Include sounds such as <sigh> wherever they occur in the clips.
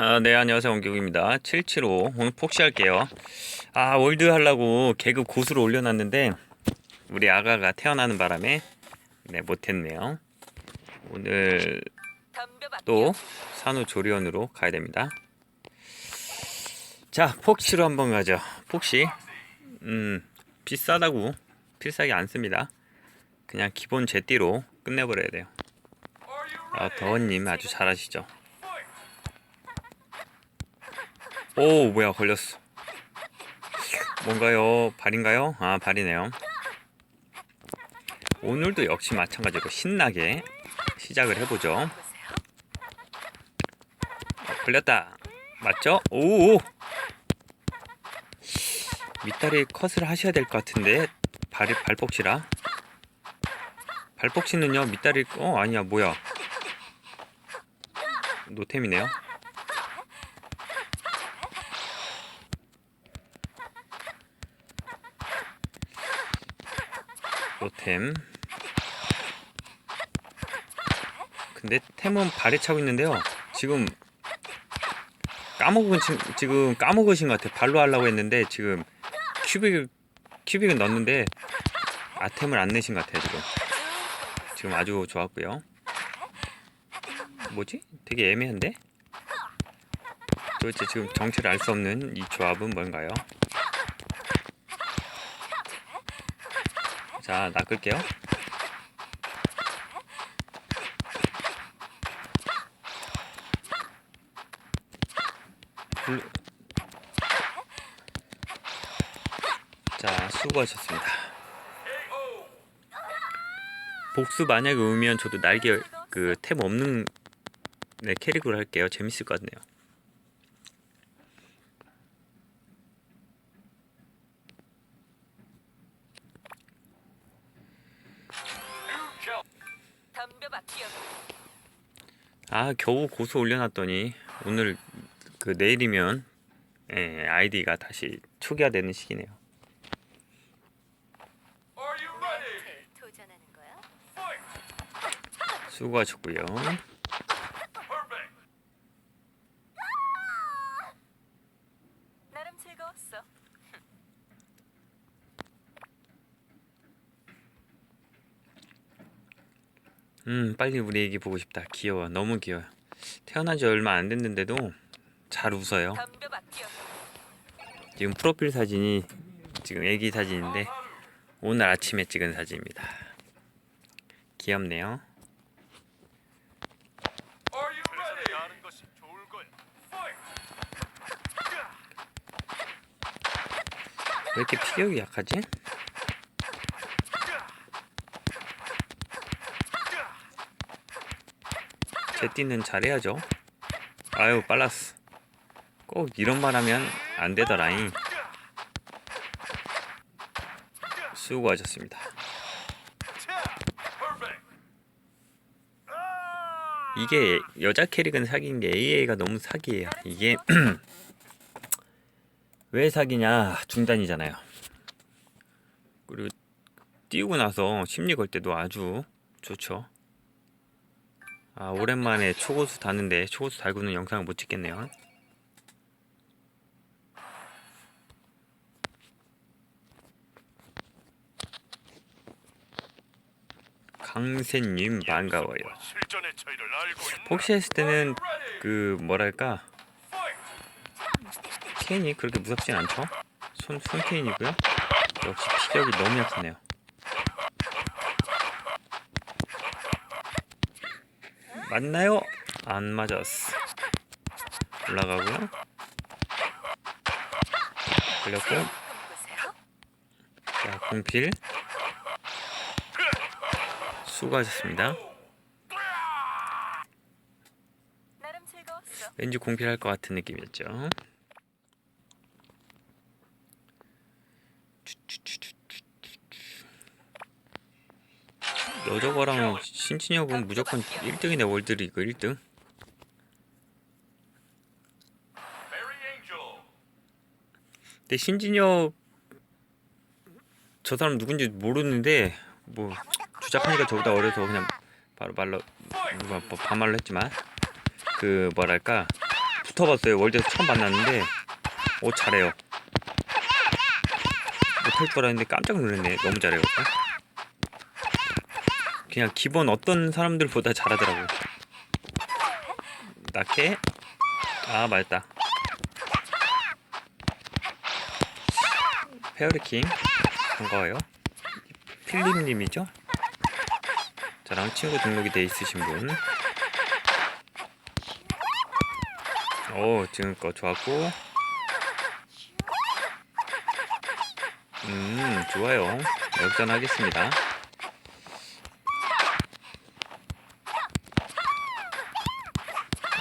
아, 네, 안녕하세요. 원기국입니다. 775. 오늘 폭시할게요. 아, 월드 하려고 개그 고수로 올려놨는데, 우리 아가가 태어나는 바람에, 네, 못했네요. 오늘 또 산후조리원으로 가야 됩니다. 자, 폭시로 한번 가죠. 폭시. 음, 비싸다고 필살기 안 씁니다. 그냥 기본 제띠로 끝내버려야 돼요. 아, 더원님 아주 잘하시죠. 오 뭐야 걸렸어. 뭔가요? 발인가요? 아 발이네요. 오늘도 역시 마찬가지로 신나게 시작을 해보죠. 어, 걸렸다. 맞죠? 오 밑다리 컷을 하셔야 될 것 같은데 발 발복시라. 발복시는요 밑다리 어 아니야 뭐야. 노템이네요 노템. 근데 템은 발에 차고 있는데요. 지금 까먹은 지- 지금 까먹으신 것 같아 발로 하려고 했는데 지금 큐빅을 큐빅을 넣었는데 아템을 안 내신 것 같아요 지금. 지금 아주 좋았고요. 뭐지? 되게 애매한데? 도대체 지금 정체를 알 수 없는 이 조합은 뭔가요 자, 낚을게요. 불... 자, 수고하셨습니다. 복수 만약에 오면 저도 날개 그 템 없는 네, 캐릭으로 할게요. 재밌을 것 같네요. 덤벼봤기요. 아 겨우 고수 올려놨더니 오늘 그 내일이면 예, 아이디가 다시 초기화되는 시기네요. 거야? 수고하셨고요. 나름 즐거웠어. 음 빨리 우리 애기 보고 싶다. 귀여워. 너무 귀여워. 태어난 지 얼마 안 됐는데도 잘 웃어요. 지금 프로필 사진이 지금 애기 사진인데 오늘 아침에 찍은 사진입니다. 귀엽네요. 왜 이렇게 피격이 약하지? 제띠는 잘해야죠. 아유 빨랐어. 꼭 이런 말 하면 안 되더라잉. 수고하셨습니다. 이게 여자 캐릭은 사기인 게 AA가 너무 사기예요. 이게 <clears throat> 왜 사기냐 중단이잖아요. 그리고 띄우고 나서 심리 걸 때도 아주 좋죠. 아 오랜만에 초고수 다는데 초고수 달고는 영상을 못 찍겠네요. 강세님 반가워요. 복시했을 때는 그 뭐랄까 케인이 그렇게 무섭진 않죠? 손, 손 케인이고요. 역시 피격이 너무 약하네요. 맞나요? 안 맞았어. 올라가고요. 걸렸고. 자, 공필. 수고하셨습니다. 왠지 공필할 것 같은 느낌이었죠. 여저거랑 신진혁은 무조건 1등이네 월드리그 1등. 근데 신진혁 저 사람 누군지 모르는데 뭐 주작하니까 저보다 어려서 그냥 바로 말로 뭐 반말로 했지만 그 뭐랄까 붙어봤어요. 월드에서 처음 만났는데 오 잘해요. 못할 줄 알았는데 깜짝 놀랐네. 너무 잘해요. 그냥 기본 어떤 사람들보다 잘하더라고. 낙해. 아 맞다. 페어리킹 반가워요. 필립님이죠? 저랑 친구 등록이 돼 있으신 분. 오 지금 거 좋았고. 음 좋아요. 역전하겠습니다.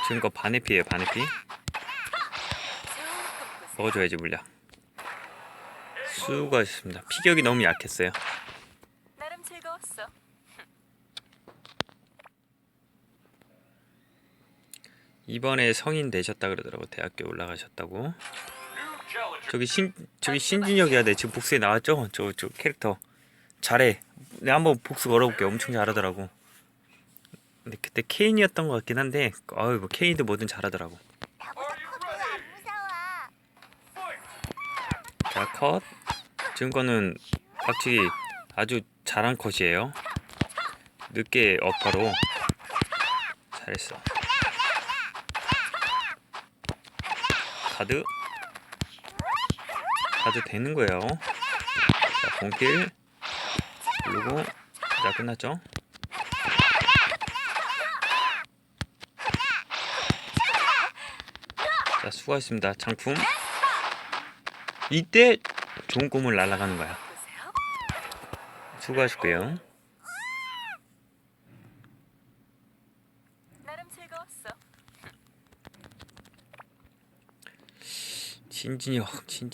지금 거 반의 피에요 반의 피. 먹어줘야지 물량. 수고하셨습니다. 피격이 너무 약했어요. 나름 즐거웠어. 이번에 성인 되셨다 그러더라고 대학교 올라가셨다고. 저기 신 저기 신진혁이야 내 지금 복수에 나왔죠? 저 저 캐릭터 잘해. 내가 한번 복수 걸어볼게. 엄청 잘하더라고. 근데 그때 케인이었던 것 같긴 한데, 아유 뭐 케인도 뭐든 잘하더라고. Are you ready? Fight. 자 컷. 지금 거는 확실히 아주 잘한 컷이에요. 늦게 어퍼로 잘했어. 카드 카드 되는 거예요. 자 공길 누르고 자 끝났죠? 자 수고하셨습니다. 장품 이때 좋은 꿈을 날아가는 거야. 수고하셨고요.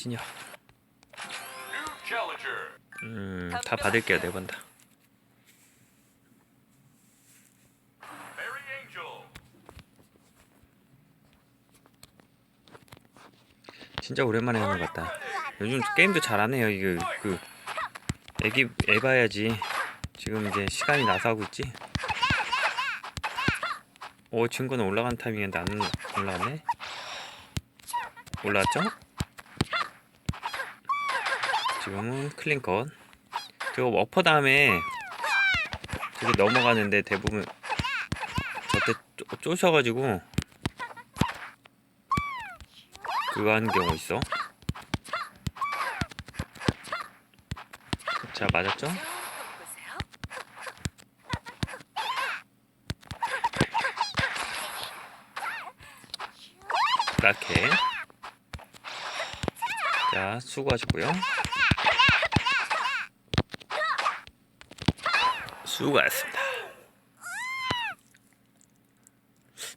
New challenger. 음, 다 받을게요 네 번 다. 진짜 오랜만에 하는 것 같다. 요즘 게임도 잘 안 해요. 이거 그 애기 애 봐야지. 지금 이제 시간이 나서 하고 있지. 오 친구는 올라간 타이밍인데 안 올라갔네. 올라왔죠? 지금은 클린컷. 저거 어퍼 다음에 저기 넘어가는데 대부분 저때 쪼- 쪼셔가지고 그거 하는 경우 있어. 자 맞았죠? 라켓. 자 수고하셨고요. 수고하셨습니다.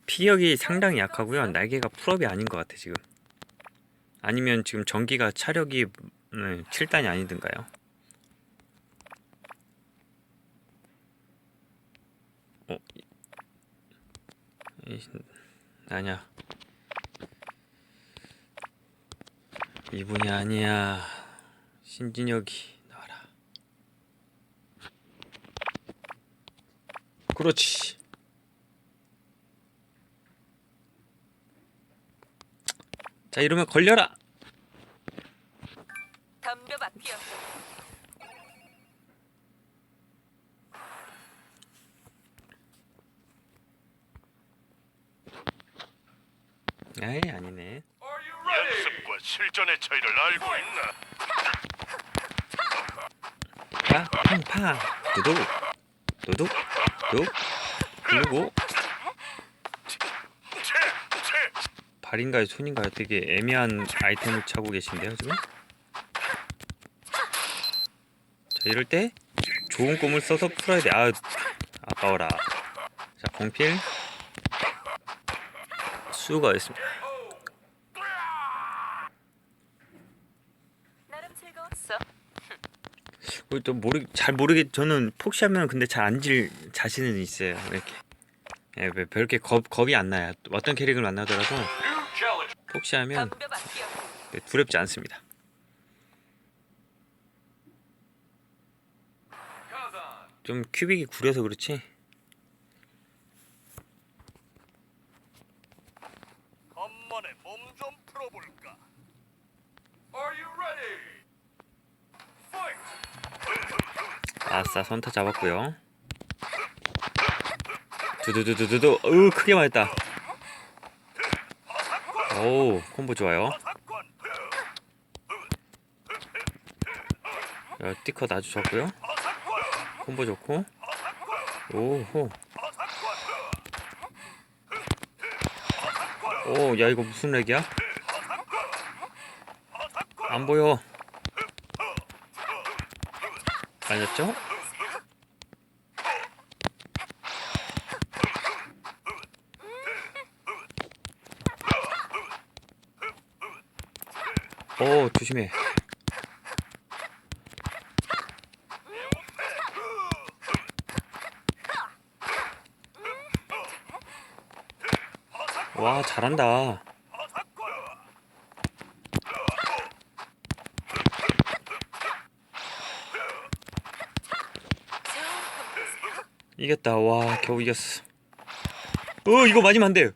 피력이 상당히 약하고요. 날개가 풀업이 아닌 것 같아 지금. 아니면 지금 전기가 차력이 음, 7단이 아니든가요? 어? 이- 아니야. 이분이 아니야. 신진혁이 나와라. 그렇지. 자 이러면 걸려라. 덤벼 바뀌어. 에이 아니네. 연습과 실전의 차이를 알고 있나? 파, 팡팡, 두둑, 두둑, 둑, 그리고 발인가요, 손인가요? 되게 애매한 아이템을 차고 계신데요, 지금? 자, 이럴 때 좋은 꿈을 써서 풀어야 돼. 아, 아까워라. 자, 공필. 수고하셨습니다. 즐거웠어. 그또 모르 잘 모르겠. 저는 폭시하면 근데 잘 안 질 자신은 있어요. 이렇게. 예, 왜 별게 겁 겁이 안 나요. 어떤 캐릭을 만나더라도 덤벼 바뀌어. 네, 두렵지 않습니다. 좀 큐빅이 구려서 그렇지. 몸좀 풀어볼까? 아싸 선타 잡았고요. 두두두두두두. 으 크게 맞았다. 오 콤보 좋아요. 야, 티컷 아주 좋고요. 콤보 좋고. 오호. 오, 야 이거 무슨 렉이야? 안 보여. 맞았죠? 오, 조심해. 와, 잘한다. 이겼다. 와, 겨우 이겼어. 어, 이거 맞으면 안 돼요.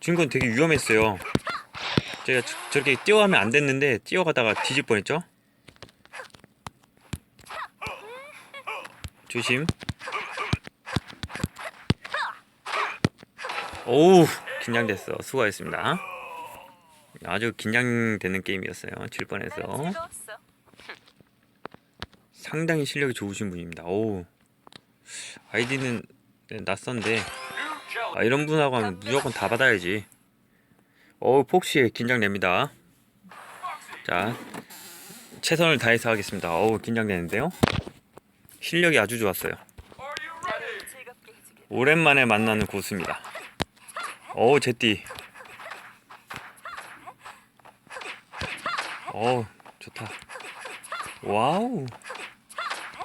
준건 되게 위험했어요. 제가 저- 저렇게 뛰어가면 안 됐는데 뛰어가다가 뒤질 뻔했죠? 조심. 오우, 긴장됐어. 수고하셨습니다. 아주 긴장되는 게임이었어요. 질 뻔해서. 상당히 실력이 좋으신 분입니다. 오 아이디는 네, 낯선데 아, 이런 분하고 하면 무조건 다 받아야지. 오 폭시 긴장됩니다. 자 최선을 다해서 하겠습니다. 어우 긴장되는데요. 실력이 아주 좋았어요. 오랜만에 만나는 고수입니다. 어우 제띠. 어우 좋다. 와우.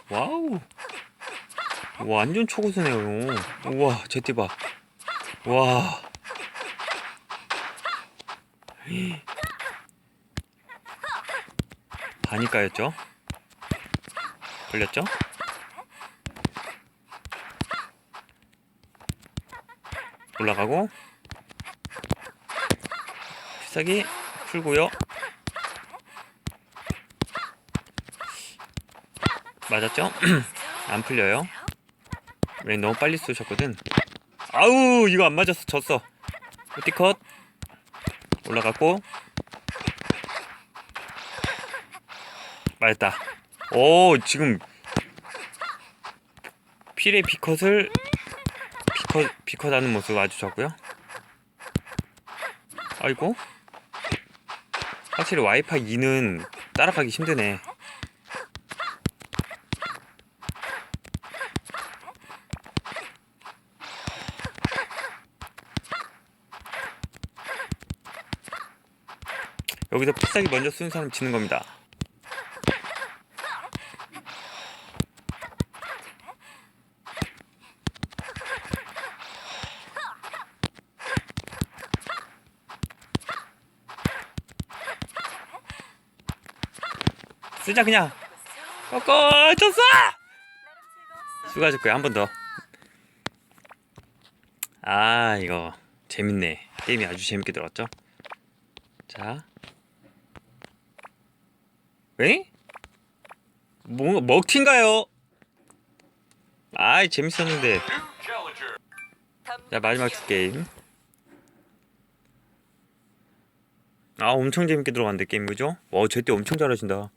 와우. 완전 초고수네요. 우와 제띠 봐. 와. 반이 까였죠? 걸렸죠? 올라가고 필살기 풀고요 맞았죠? <clears throat> 안 풀려요 왜 너무 빨리 쏘셨거든 아우 이거 안 맞았어 졌어 우티컷 올라갔고 맞았다 오 지금 필의 비컷을 비컷 비컷 하는 모습 아주 좋고요. 아이고 확실히 와이파이 2는 따라가기 힘드네. 여기서 필살기 먼저 쓰는 사람 지는 겁니다. 쓰자 그냥. 나름 즐거웠어. 수고하셨고요. 한 번 더. 아 이거 재밌네. 게임이 아주 재밌게 들어갔죠. 자. 에? 뭐 먹튀인가요? 아이 재밌었는데. 자 마지막 게임. 아 엄청 재밌게 들어갔는데 게임 그죠? 와 제때 엄청 잘하신다.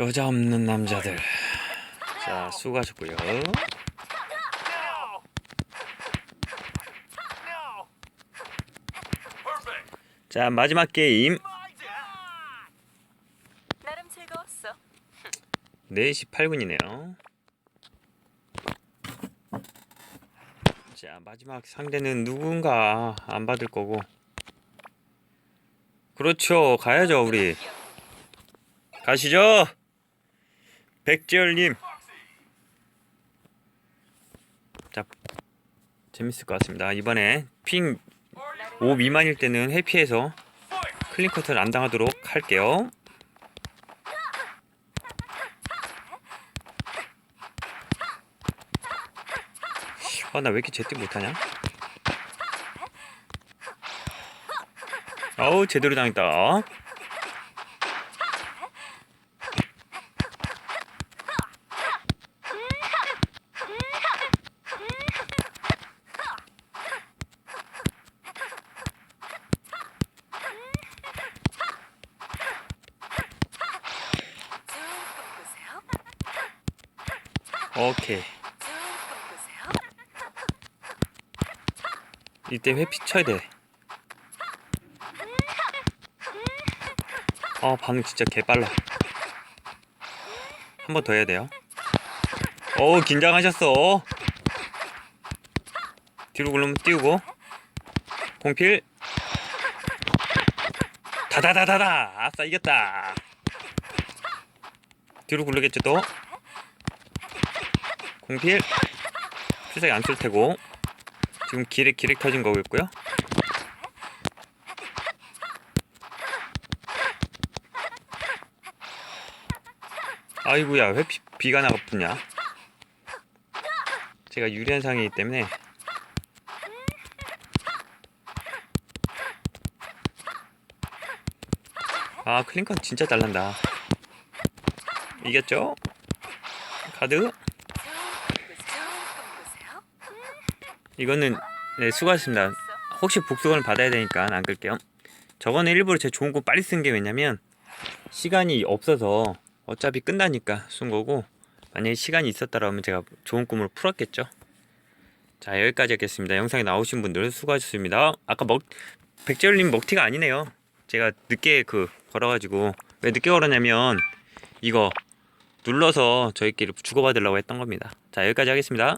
여자 없는 남자들. 자 수고하셨고요. 자 마지막 게임 나름 즐거웠어. 4시 8분이네요. 자, 마지막 상대는 누군가 안 받을 거고. 그렇죠. 가야죠, 우리. 가시죠. 백지열님. 자, 재밌을 것 같습니다. 이번에 핑 5 미만일 때는 회피해서 클린커트를 안 당하도록 할게요. 아, 나 왜 이렇게 제때 못하냐? 어우, 제대로 당했다. 오케이. 이때 회피 쳐야 돼. 아 반응 진짜 개빨라. 한 번 더 해야 돼요. 어우 긴장하셨어. 뒤로 굴르면 띄우고 공필 다다다다다 아싸 이겼다. 뒤로 굴르겠죠 또 공필 필살기 안 쓸 테고 지금 기렉 기렉 터진 거겠고요. 아이고야 왜 비, 비가 나가쁘냐? 제가 유리한 상이기 때문에 아 클린컨 진짜 잘난다. 이겼죠? 카드 좋은 꿈 꾸세요. 이거는 네 수고하셨습니다. 혹시 복수건을 받아야 되니까 안 끌게요. 저거는 일부러 제 좋은 거 빨리 쓴 게 왜냐면 시간이 없어서 어차피 끝나니까 쓴 거고 만약에 시간이 있었다라면 제가 좋은 꿈으로 풀었겠죠. 자 여기까지 하겠습니다. 영상에 나오신 분들 수고하셨습니다. 아까 먹 백재열님 먹튀가 아니네요. 제가 늦게 그 걸어가지고 왜 늦게 걸었냐면 이거 눌러서 저희끼리 주고받으려고 했던 겁니다. 자 여기까지 하겠습니다.